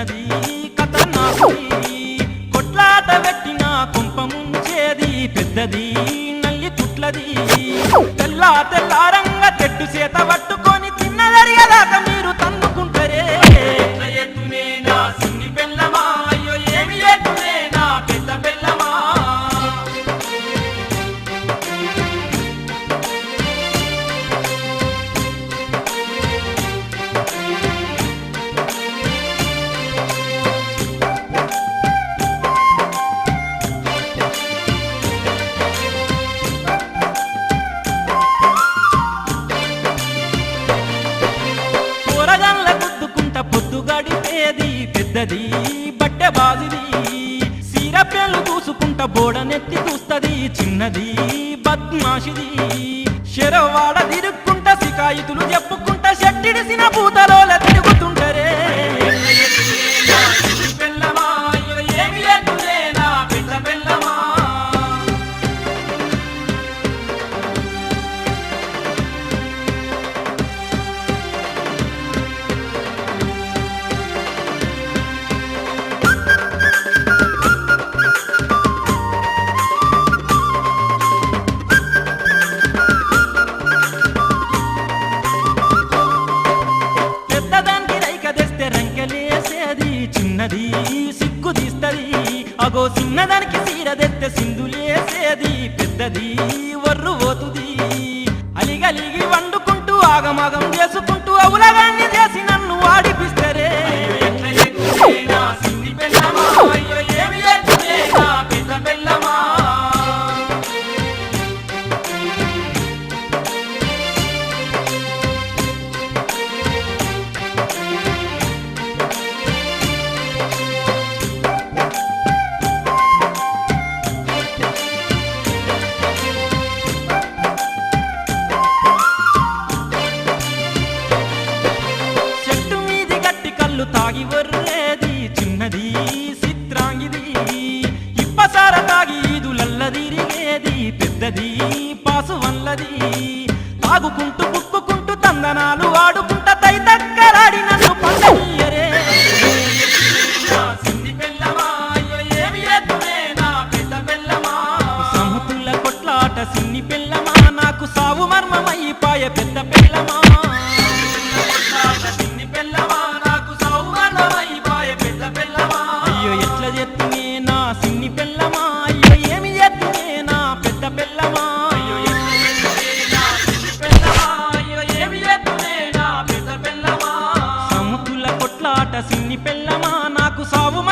చిన్నది కథ నాకు కొట్లాట పెట్టిన కుంప ముంచేది పెద్దది నల్లి కుట్లది తెల్లా తెల్లారంగా చెట్టు చేత పట్టుకొని తిన్నదరిగదాకా మీరు గడిపేది పెద్దది బట్టె బాజిది సీరపెళ్ళు చూసుకుంట బోడనెత్తి చూస్తది చిన్నది బద్మాషిది. శరవాడ తిరుక్కుంట సికాయితులు చెప్పుకుంట షట్టిడిసిన పూతలో చిన్నది సిగ్గు తీస్తది. అగో చిన్నదానికి సీర సింధులేసేది పెద్దది వర్రు పోతుంది అలిగలిగి వండుకుంటూ ఆగమాగం కళ్ళు తాగి వర్రేది చిన్నది చిత్రాంగిది ఇప్పసార తాగి ఈదులల్లదిరిగేది పెద్దది పాసు వల్లది తాగుకుంటూ బుక్కుకుంటూ తందనాలు ఆడుకుంటా తై దగ్గరాడి నన్ను పండనీయరే నా సిన్ని పెళ్ళమా అయ్యో ఏమి ఎత్తులే నా పెద్ద పెళ్ళమా సముతుల కొట్లాట సిన్ని పెళ్ళమా నాకు సావు మర్మమైపాయ పెద్ద పెళ్ళమా కొట్లాట సిన్ని పెళ్ళమా savun